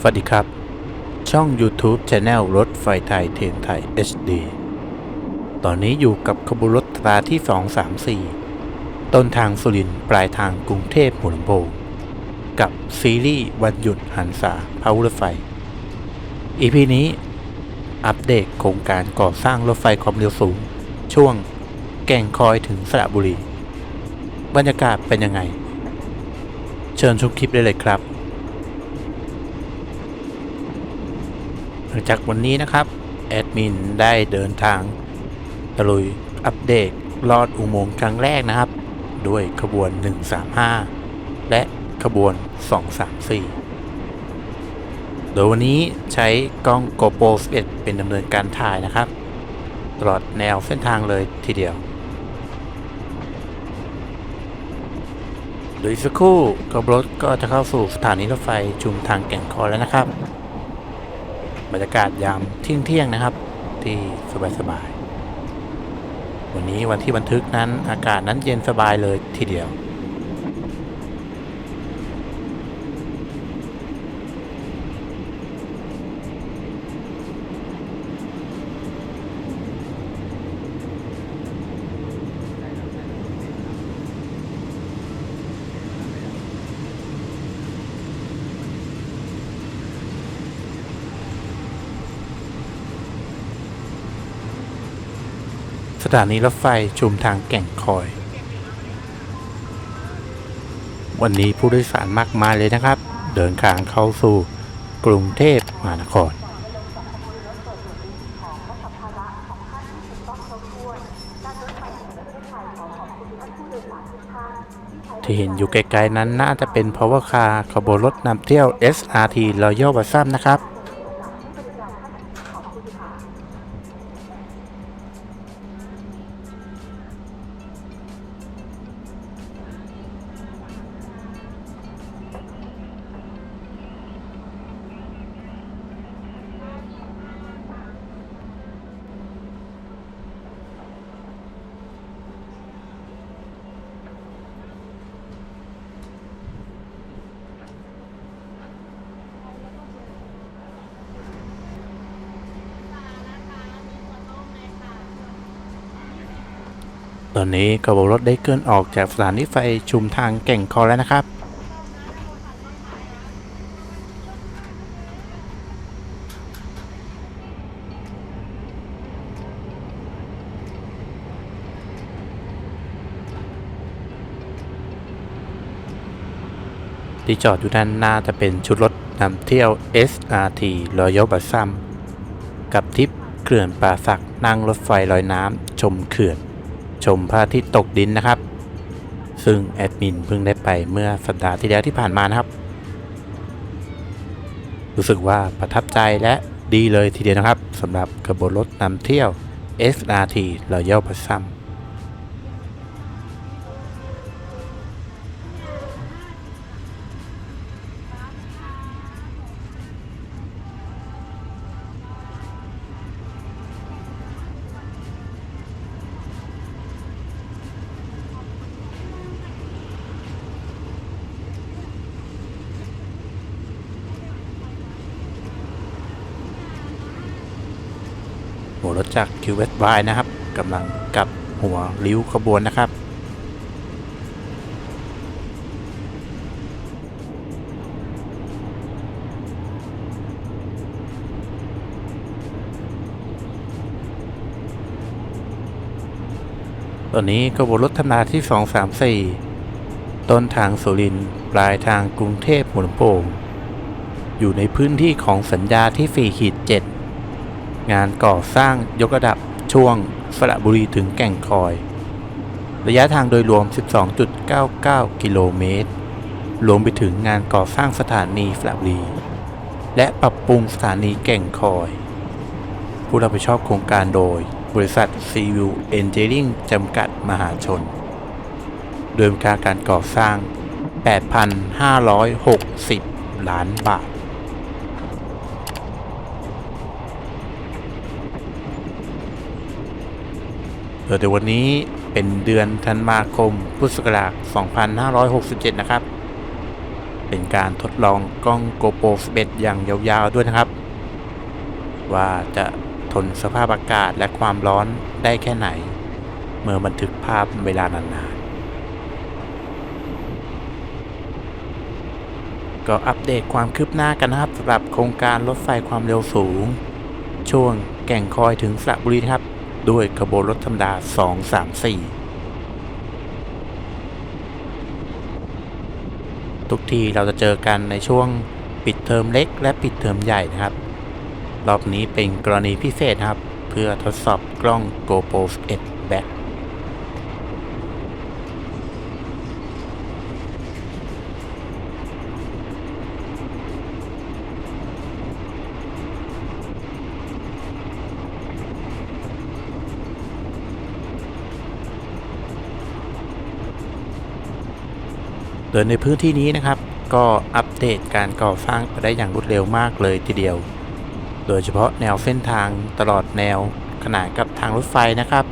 สวัสดีครับ ช่อง YouTube Channel รถไฟไทยเทนไทย HD ตอนนี้อยู่กับขบวนรถตราที่ 234 ต้นทางสุรินปลายทางกรุงเทพหัวลำโพงกับซีรีส์วันหยุดหันษาพาวรถไฟ EP นี้อัปเดตโครงการก่อสร้างรถไฟความเร็วสูง ช่วงแก่งคอยถึงสระบุรี บรรยากาศเป็นยังไง เชิญชมคลิปได้เลยครับ หลังจากวันนี้นะครับ แอดมินได้เดินทางตะลุยอัปเดตลอดอุโมงค์ครั้งแรกนะครับ ด้วยขบวน 135 และขบวน 234 โดยวันนี้ใช้กล้อง GoPro 11 เป็นดำเนินการถ่ายนะครับ ตลอดแนวเส้นทางเลยทีเดียว ดยอีกสักครู่ขบรถก็จะเข้าสู่สถานีรถไฟชุมทางแก่งคอยแล้วนะครับ บรรยากาศยามเที่ยงเที่ยงๆนะครับ ที่สบายๆวันนี้วันที่บันทึกนั้นอากาศนั้นเย็นสบายเลยทีเดียว สถานีรถไฟชุมทางแก่งคอย วันนี้ผู้โดยสารมากมายเลยนะครับ เดินทางเข้าสู่กรุงเทพมหานคร ที่เห็นอยู่ไกลๆนั้นน่าจะเป็น power car ขบวนรถนำเที่ยว SRT Royal b a s s a m นะครับ ตอนนี้ขบวรถได้เคลื่อนออกจากสถานีไฟชุมทางแก่งคอแล้วนะครับที่จอดอยู่ด้านหน้าจะเป็นชุดรถนำเที่ยว SRT Royal b a s s a m กับทิปเขื่อนป่าสักนั่งรถไฟลอยน้ำชมเขื่อน ชมพระอาทิตย์ตกดินนะครับ ซึ่งแอดมินเพิ่งได้ไปเมื่อสัปดาห์ที่แล้วที่ผ่านมานะครับ รู้สึกว่าประทับใจและดีเลยทีเดียวนะครับสำหรับขบวนรถนำเที่ยว SRT Royal p a s s u m จาก QSY นะครับกำลังกลับหัวริ้วขบวนนะครับ ตอนนี้ขบวนรถธรรมดาที่ 234 ต้นทางสุรินปลายทางกรุงเทพหัวลำโพงอยู่ในพื้นที่ของสัญญาที่4ขีด7 งานก่อสร้างยกระดับช่วงสระบุรีถึงแก่งคอย ระยะทางโดยรวม 12.99 กิโลเมตร รวมไปถึงงานก่อสร้างสถานีสระบุรี และปรับปรุงสถานีแก่งคอย ผู้รับผิดชอบโครงการโดย บริษัท c v i l Engineering จำกัดมหาชน โดยกาการก่อสร้าง 8,560 ล้านบาท โดยในวันนี้เป็นเดือนธันวาคม พุทธศักราช 2567 นะครับ เป็นการทดลองกล้อง GoPro 11 อย่างยาวๆ ด้วยนะครับ ว่าจะทนสภาพอากาศและความร้อนได้แค่ไหน เมื่อบันทึกภาพเวลานานๆก็อัปเดตความคืบหน้ากันนะครับสำหรับโครงการรถไฟความเร็วสูง ช่วงแก่งคอยถึงสระบุรีครับ ด้วยขบวนรถธรรมดา 234 ทุกทีเราจะเจอกันในช่วงปิดเทอมเล็กและปิดเทอมใหญ่นะครับ รอบนี้เป็นกรณีพิเศษครับ เพื่อทดสอบกล้อง GoPro 11 Back โดยในพื้นที่นี้นะครับ ก็อัปเดตการก่อสร้างไปได้อย่างรวดเร็วมากเลยทีเดียว โดยเฉพาะแนวเส้นทางตลอดแนวขนานกับทางรถไฟนะครับ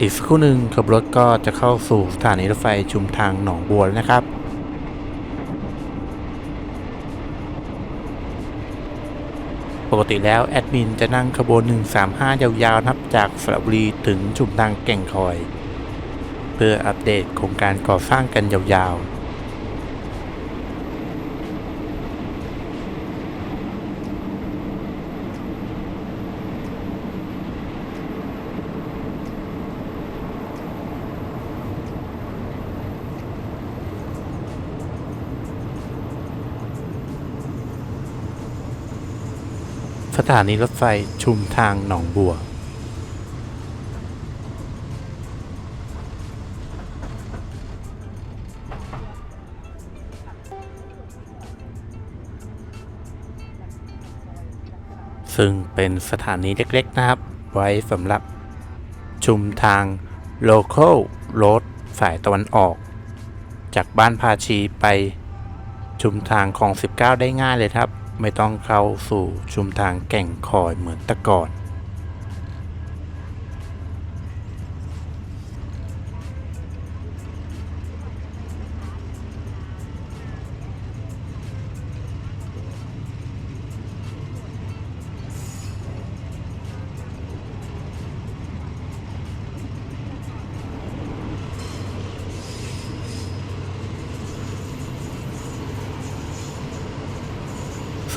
อีกสักครู่หนึ่งขบวนรถก็จะเข้าสู่สถานีรถไฟชุมทางหนองบัวแล้วนะครับปกติแล้วแอดมินจะนั่งขบวน 135 ยาวๆนะครับจากสระบุรีถึงชุมทางแก่งคอย เพื่ออัปเดตโครงการก่อสร้างกันยาวๆ สถานีรถไฟชุมทางหนองบัว ซึ่งเป็นสถานีเล็ก ๆ นะครับ ไว้สำหรับชุมทาง local road สายตะวันออก จากบ้านพาชีไปชุมทางของ 19 ได้ง่ายเลยครับ ไม่ต้องเข้าสู่ชุมทางแก่งคอยเหมือนแต่ก่อน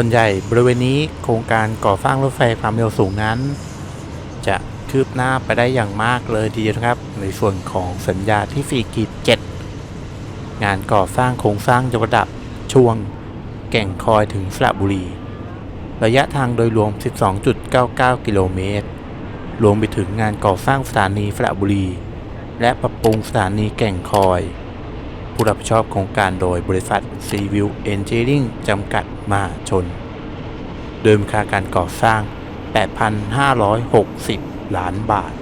ส่วนใหญ่บริเวณนี้โครงการก่อสร้างรถไฟความเร็วสูงนั้น จะคืบหน้าไปได้อย่างมากเลยทีเดียวนะครับ ในส่วนของสัญญาที่ 4 กีด 7 งานก่อสร้างโครงสร้างยกระดับช่วงแก่งคอยถึงสระบุรี ระยะทางโดยรวม 12.99 กิโลเมตร รวมไปถึงงานก่อสร้างสถานีสระบุรี และปรับปรุงสถานีแก่งคอย ผู้รับผิดชอบโครงการโดยบริษัท Seaview Engineering จำกัด มหาชน โดยมูลค่าการก่อสร้าง 8,560 ล้านบาท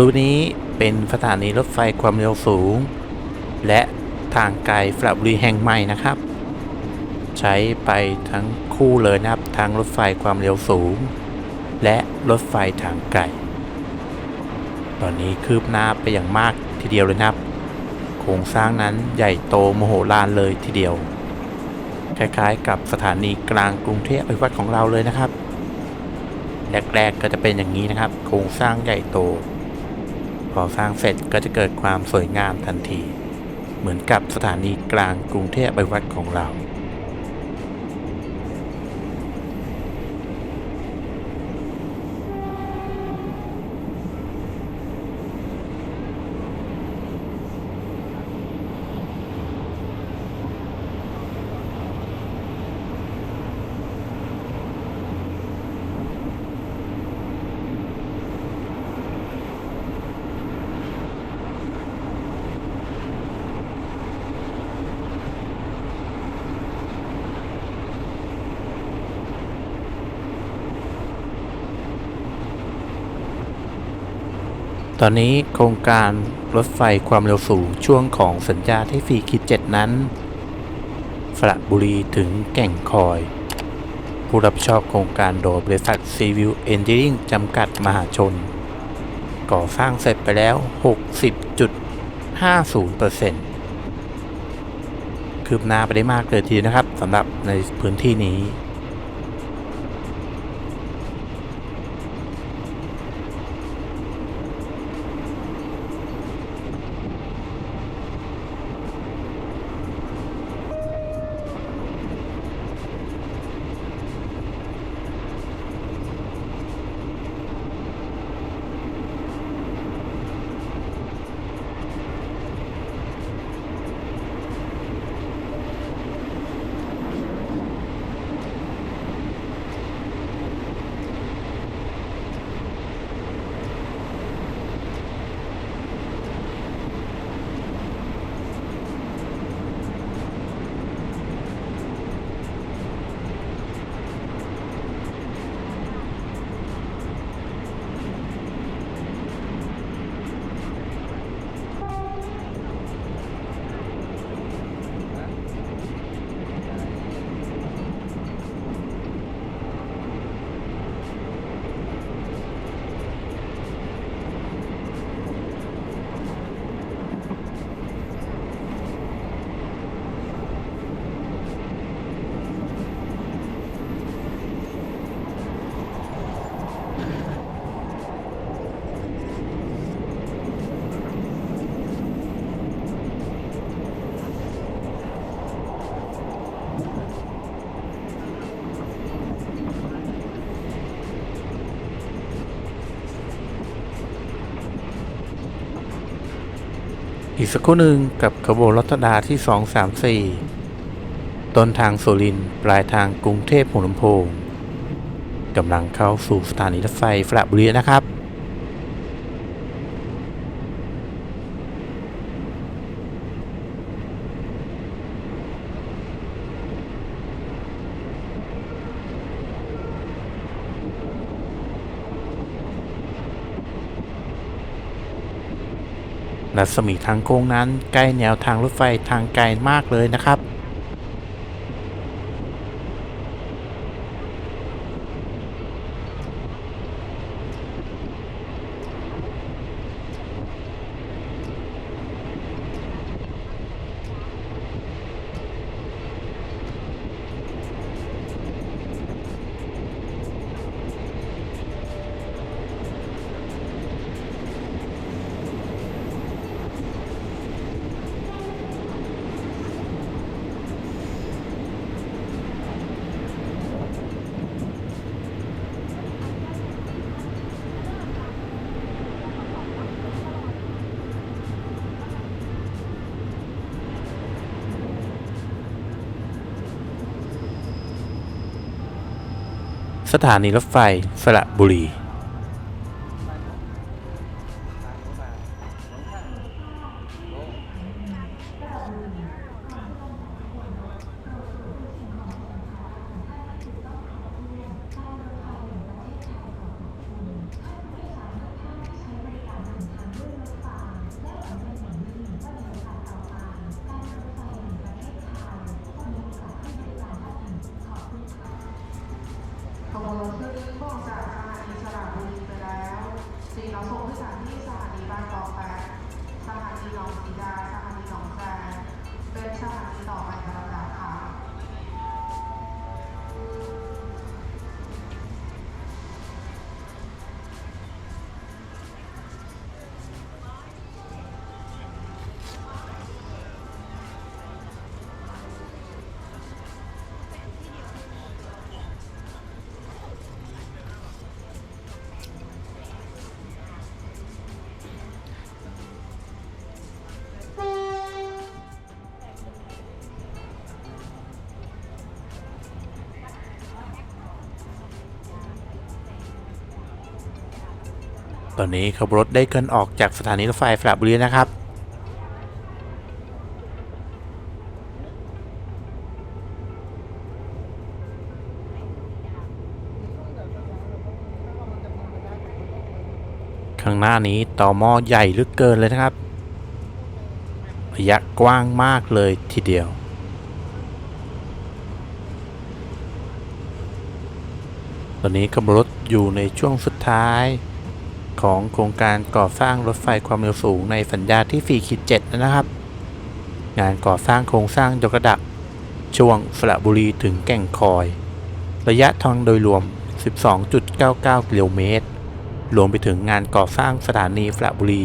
ริเวณนี้เป็นสถานีรถไฟความเร็วสูง และทางไกลสระบุรีแห่งใหม่นะครับ ใช้ไปทั้งคู่เลยนะครับทางรถไฟความเร็วสูง และรถไฟทางไกลตอนนี้คืบหน้าไปอย่างมากทีเดียวเลยนะครับโครงสร้างนั้นใหญ่โตมโหฬารเลยทีเดียว คล้ายๆ กับสถานีกลางกรุงเทพอภิวัตของเราเลยนะครับแรกๆก็จะเป็นอย่างนี้นะครับ โครงสร้างใหญ่โต พอสร้างเสร็จก็จะเกิดความสวยงามทันที เหมือนกับสถานีกลางกรุงเทพไปวัดของเรา ตอนนี้โครงการรถไฟความเร็วสูงช่วงของสัญญาที่4ขีด7 นั้นสระบุรีถึงแก่งคอย ผู้รับผิดชอบโครงการโดยบริษัท Seaview Engineering จำกัดมหาชน ก่อสร้างเสร็จไปแล้ว 60.50%คืบหน้าไปได้มากเลยทีนะครับสำหรับในพื้นที่นี้ อีกสักครู่หนึ่งกับขบวนรัตดาที่ 234 ต้นทางสุรินปลายทางกรุงเทพหัวลำโพงกำลังเข้าสู่สถานีรถไฟฝระบุรีนะครับ รัศมีทางโค้งนั้นใกล้แนวทางรถไฟทางไกลมากเลยนะครับ สถานีรถไฟสระบุรี สีน้องส่งที่สถานีสถานีบางกอกแปดสถานีหนองสีดาสถานีหนองแซงเป็นสถานีต่อไปนะคะ ตอนนี้ขบรถได้เคลื่อนออกจากสถานีรถไฟสระบุรีนะครับ ข้างหน้านี้ต่อหม้อใหญ่ลึกเกินเลยนะครับ ระยะกว้างมากเลยทีเดียวตอนนี้ขบรถอยู่ในช่วงสุดท้าย ของโครงการก่อสร้างรถไฟความเร็วสูงในสัญญาที่4ขีด7นะครับ งานก่อสร้างโครงสร้างยกระดับ ช่วงสระบุรีถึงแก่งคอย ระยะทางโดยรวม 12.99 กิโลเมตร รวมไปถึงงานก่อสร้างสถานีสระบุรี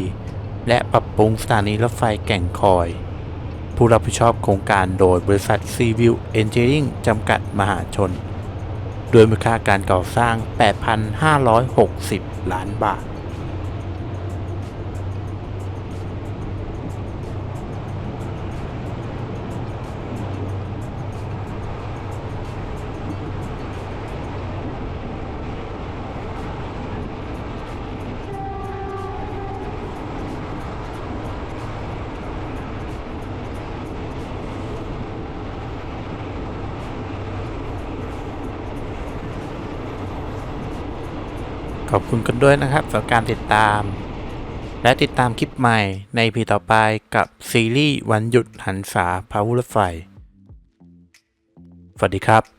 และปรับปรุงสถานีรถไฟแก่งคอย ผู้รับผิดชอบโครงการโดยบริษัท c v i l Engineering จำกัดมหาชนโดยมูลค่าการก่อสร้าง 8,560 ล้านบาท คุณกันด้วยนะครับสำหรับการติดตาม และติดตามคลิปใหม่ในพีต่อไปกับซีรีส์วันหยุดหันษาพาวุรถไฟ สวัสดีครับ